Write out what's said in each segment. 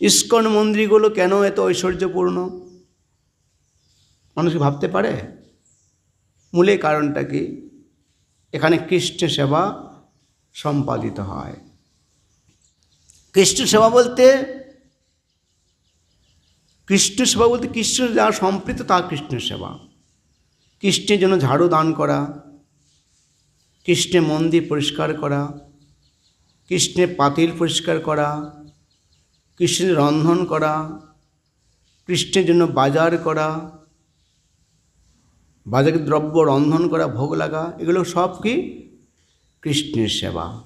ISKCON মন্দিরগুলো কেন এত ঐশ্বর্যপূর্ণ? মানুষ ভাবতে পারে? মূলে কারণটা কি? এখানে কৃষ্ণ সেবা সম্পাদিত হয়। কৃষ্ণ সেবা বলতে, কৃষ্ণ সেবা বলতে কৃষ্ণ যা সম্পৃক্ত তা কৃষ্ণ সেবা। কৃষ্ণের জন্য ঝাড়ু দান করা, কৃষ্ণের মন্দির পরিষ্কার করা, কৃষ্ণের পাতিল পরিষ্কার করা কৃষ্ণের রন্ধন করা, কৃষ্ণের জন্য বাজার করা, বাজারের দ্রব্য রন্ধন করা, ভোগ লাগা, এগুলো সব কি? কৃষ্ণের সেবা।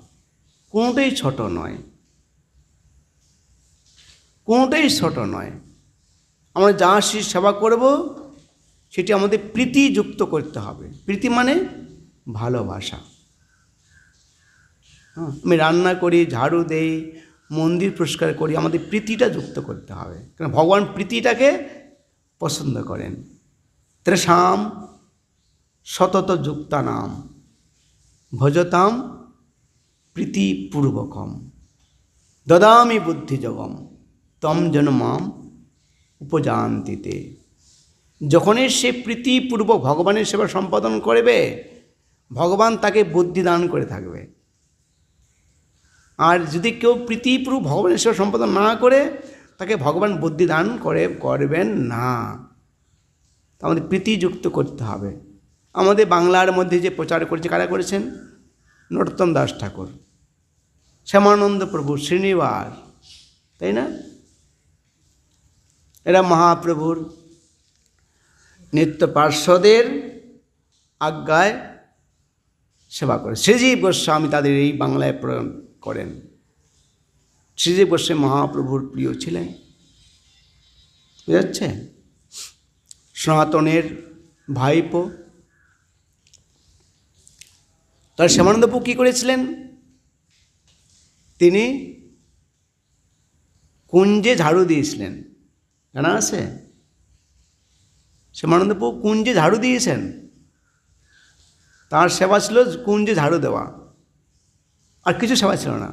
কোনোটাই ছোট নয়। কোনোটাই ছোট নয়। আমরা যা সেবা করব, সেটি আমাদের প্রীতি যুক্ত করতে হবে। প্রীতি মানে ভালোবাসা। হ্যাঁ আমি রান্না করি, ঝাড়ু দেই মন্দির পরিষ্কার করি, আমাদের প্রীতিটা যুক্ত করতে হবে। কারণ ভগবান প্রীতিটাকে পছন্দ করেন। ত্রেষাম সতত যুক্তানাম ভজতাম প্রীতিপূর্বকম। দদামি বুদ্ধিযোগম, তম যেন মাম উপজান্তিতে। যখনই সে প্রীতিপূর্বক ভগবানের সেবা সম্পাদন করবে, ভগবান তাকে বুদ্ধি দান করে থাকবে। আর যদি কেউ প্রীতিপূর্বক ভগবানের সেবা সম্পাদন না করে, তাকে ভগবান বুদ্ধি দান করে, করবেন না। আমাদের প্রীতিযুক্ত করতে হবে। আমাদের বাংলার মধ্যে যে প্রচার করেছে, কারা করেছেন? নরোত্তম দাস ঠাকুর, শ্যামানন্দ প্রভু শ্রীনিবাস, তাই না? এরা মহাপ্রভুর নিত্য পার্শ্বদের আজ্ঞায় সেবা করে। শ্রীজীব গোস্বামী তাদের এই বাংলায় করেন। শ্রীজীব গোস্বামী মহাপ্রভুর প্রিয় ছিলেন। বুঝাচ্ছে সনাতনের ভাইপো। তার শ্যামানন্দপু কী করেছিলেন? তিনি কুঞ্জে ঝাড়ু দিয়েছিলেন। জানা আছে? শ্যামানন্দপু কুঞ্জে ঝাড়ু দিয়েছেন। তার সেবা ছিল কুঞ্জে ঝাড়ু দেওয়া। আর কিছু সেবা ছিল না।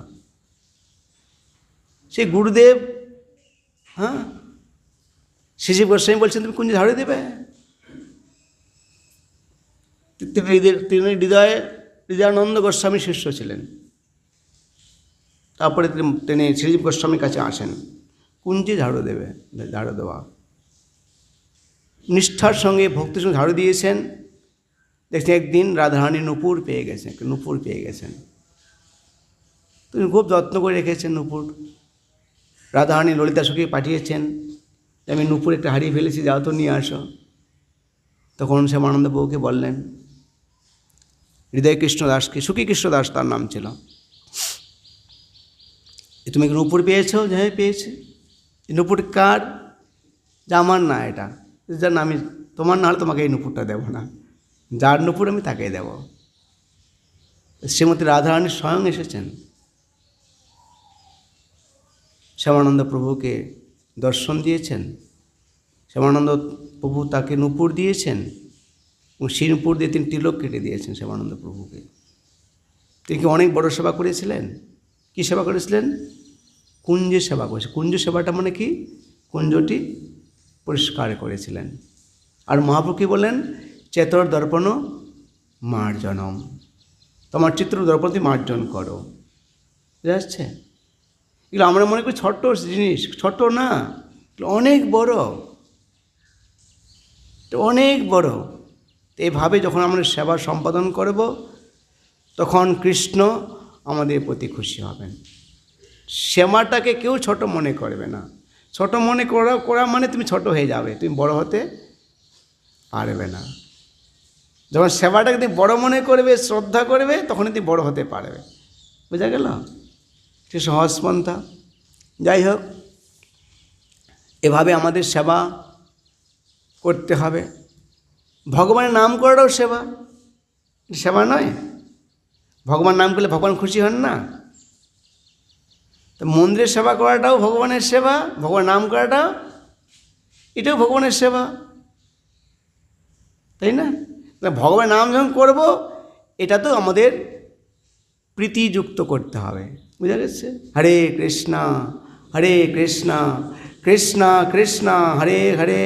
সেই গুরুদেব হ্যাঁ? শিশিব গোস্বামী বলছেন, তুমি কুঞ্জে ঝাড়ু দেবে? তিনি হৃদয়ে হৃদয়ানন্দ গোস্বামী শিষ্য ছিলেন। তারপরে তিনি তিনি শ্রীজীব গোস্বামীর কাছে আসেন। কুঞ্জে ঝাড়ু দেবে, ঝাড়ু দেওয়া? নিষ্ঠার সঙ্গে ভক্তির সঙ্গে ঝাড়ু দিয়েছেন। দেখছেন একদিন রাধারানী নুপুর পেয়ে গেছেন, নুপুর পেয়ে গেছেন। তিনি খুব যত্ন করে রেখেছেন নূপুর। রাধারানী ললিতা সুখী পাঠিয়েছেন আমি নূপুর একটা হারিয়ে ফেলেছি, যাও তো নিয়ে আসো। তখন শ্যামানন্দ বউকে বললেন হৃদয় কৃষ্ণ দাসকে সুখী কৃষ্ণ দাস তার নাম ছিল। তুমি কি নুপুর পেয়েছ? হ্যাঁ পেয়েছি। নুপুর কার? যে, আমার না এটা। যার আমি তোমার না হলে তোমাকে এই নূপুরটা দেবো না। যার নূপুর আমি তাকেই দেব। শ্রীমতী রাধারানী স্বয়ং এসেছেন। শ্যামানন্দ প্রভুকে দর্শন দিয়েছেন। শ্যামানন্দ প্রভু তাকে নূপুর দিয়েছেন এবং সেই নুপুর দিয়ে তিনি তিলক কেটে দিয়েছেন শ্যামানন্দ প্রভুকে। তিনি অনেক বড় সেবা করেছিলেন? কি সেবা করেছিলেন? কুঞ্জে সেবা করেছে কুঞ্জ সেবাটা মানে কি? কুঞ্জটি পরিষ্কার করেছিলেন। আর মহাপ্রভু কি বললেন? চেতর দর্পণ মার্জনম। তোমার চিত্র দর্পণ মার্জন করো। বুঝা যাচ্ছে? এগুলো আমরা মনে করি ছোট্ট জিনিস ছোট না অনেক বড়। এটা অনেক বড়। তো এভাবে যখন আমরা সেবা সম্পাদন করব, তখন কৃষ্ণ আমাদের প্রতি খুশি হবেন। সেবাটাকে কেউ ছোট মনে করবে না। ছোট মনে করা করা মানে তুমি ছোট হয়ে যাবে, তুমি বড় হতে পারবে না। যখন সেবাটাকে তুমি বড় মনে করবে, শ্রদ্ধা করবে, তখনই তুমি বড় হতে পারবে। বোঝা গেল? সে সহজ পন্থা যাই হোক, এভাবে আমাদের সেবা করতে হবে। ভগবানের নাম করাটাও সেবা। সেবা নয়। ভগবান নাম করলে ভগবান খুশি হন না। তো মন্দিরের সেবা করাটাও ভগবানের সেবা ভগবান নাম করাটাও, এটাও ভগবানের সেবা। তাই না? ভগবানের নাম যখন করব এটা তো আমাদের প্রীতিযুক্ত করতে হবে। বুঝা গেছে? হরে কৃষ্ণা, হরে কৃষ্ণ কৃষ্ণ কৃষ্ণ, হরে হরে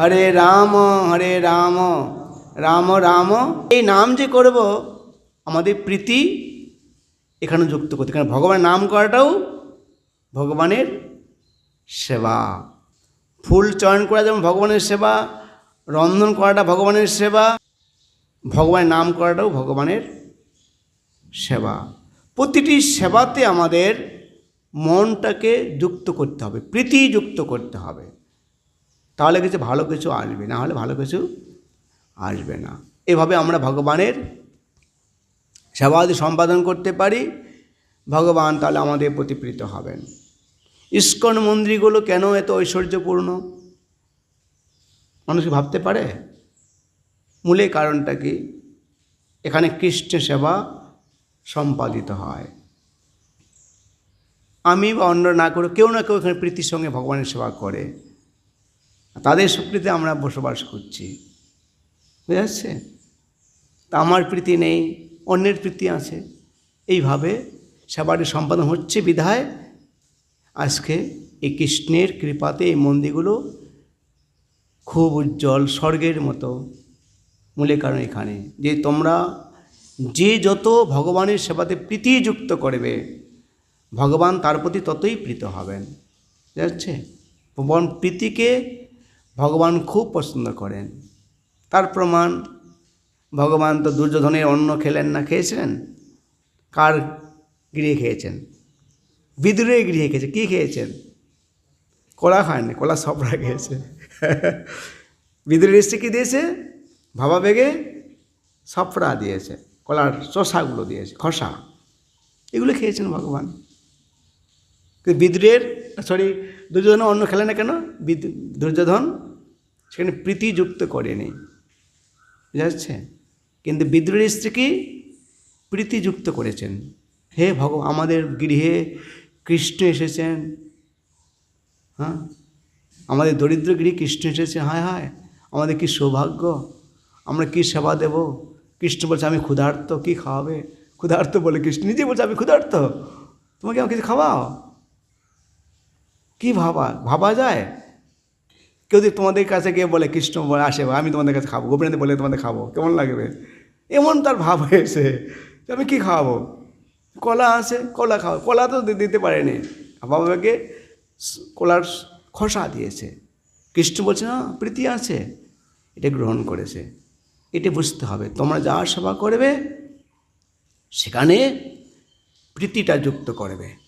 হরে রাম হরে রাম রাম রাম। এই নাম যে করব, আমাদের প্রীতি এখানে যুক্ত করতে। কারণ ভগবানের নাম করাটাও ভগবানের সেবা। ফুল চয়ন করা যেমন ভগবানের সেবা, রন্ধন করাটা ভগবানের সেবা, ভগবানের নাম করাটাও ভগবানের সেবা। প্রতিটি সেবাতে আমাদের মনটাকে যুক্ত করতে হবে, প্রীতি যুক্ত করতে হবে। তাহলে কিছু ভালো কিছু আসবে, না হলে ভালো কিছু আসবে না। এভাবে আমরা ভগবানের সেবাদি সম্পাদন করতে পারি। ভগবান তাহলে আমাদের প্রতি প্রীত হবেন। ইস্কন মন্দিরগুলো কেন এত ঐশ্বর্যপূর্ণ? মানুষ ভাবতে পারে? মূলে কারণটা কি? এখানে কৃষ্ণ সেবা সম্পাদিত হয়। আমি বা অন্য না করে কেউ না কেউ এখানে প্রীতির সঙ্গে ভগবানের সেবা করে। তাদের সুপ্রীতি আমরা বসবাস করছি। বুঝে যাচ্ছে তা আমার প্রীতি নেই, অন্যের প্রীতি আছে। এইভাবে সেবাটি সম্পাদন হচ্ছে বিধায়। আজকে এই কৃষ্ণের কৃপাতে এই মন্দিরগুলো খুব উজ্জ্বল স্বর্গের মতো। মূলে কারণ এখানে। যে তোমরা যে যত ভগবানের সেবাতে প্রীতি যুক্ত করবে, ভগবান তার প্রতি ততই প্রীত হবেন। যাচ্ছে? ভগবান প্রীতিকে ভগবান খুব পছন্দ করেন। তার প্রমাণ, ভগবান তো দুর্যোধনের অন্ন খেলেন না, খেয়েছিলেন? কার গৃহে খেয়েছেন? বিদুরের গৃহে খেয়েছে, কী খেয়েছেন? কলা খায়নি কলা সবরা খেয়েছে। বিদুরের স্ত্রী কী দিয়েছে ভাবা বেগে সফরা দিয়েছে। কলার চষাগুলো দিয়েছে, খসা। এগুলো খেয়েছেন ভগবান। বিদুরের সরি দুর্যোধন অন্য খেলে না কেন? দুর্যোধন সেখানে প্রীতি যুক্ত করেনি। বুঝা যাচ্ছে? কিন্তু বিদ্রোহের স্ত্রীকে প্রীতিযুক্ত করেছেন। হে ভগবান, আমাদের গৃহে কৃষ্ণ এসেছেন। হ্যাঁ? আমাদের দরিদ্র গৃহে কৃষ্ণ এসেছে, হায় হায়। আমাদের কি সৌভাগ্য? আমরা কি সেবা দেব? কৃষ্ণ বলছে, আমি ক্ষুধার্ত, কি খাওয়াবে? ক্ষুধার্ত বলে কৃষ্ণ, নিজে বলছে, আমি ক্ষুধার্ত, তোমাকে আমাকে কিছু খাওয়াও? কি ভাবা ভাবা যায়? কেউ যদি তোমাদের কাছে গিয়ে বলে, কৃষ্ণ বলে, আসে, আমি তোমাদের কাছে খাব, গোপীনাথ বলে তোমাদের খাব, কেমন লাগবে? এমন তার ভাব হয়েছে আমি কী খাওয়াবো? কলা আছে, কলা খাও, কলা তো দিতে পারেনি। বাবাকে কলার খসা দিয়েছে। কৃষ্ণ বলছে, না, প্রীতি আছে। এটা গ্রহণ করেছে। এটা বুঝতে হবে। তোমরা যা সেবা করবে সেখানে প্রীতিটা যুক্ত করবে।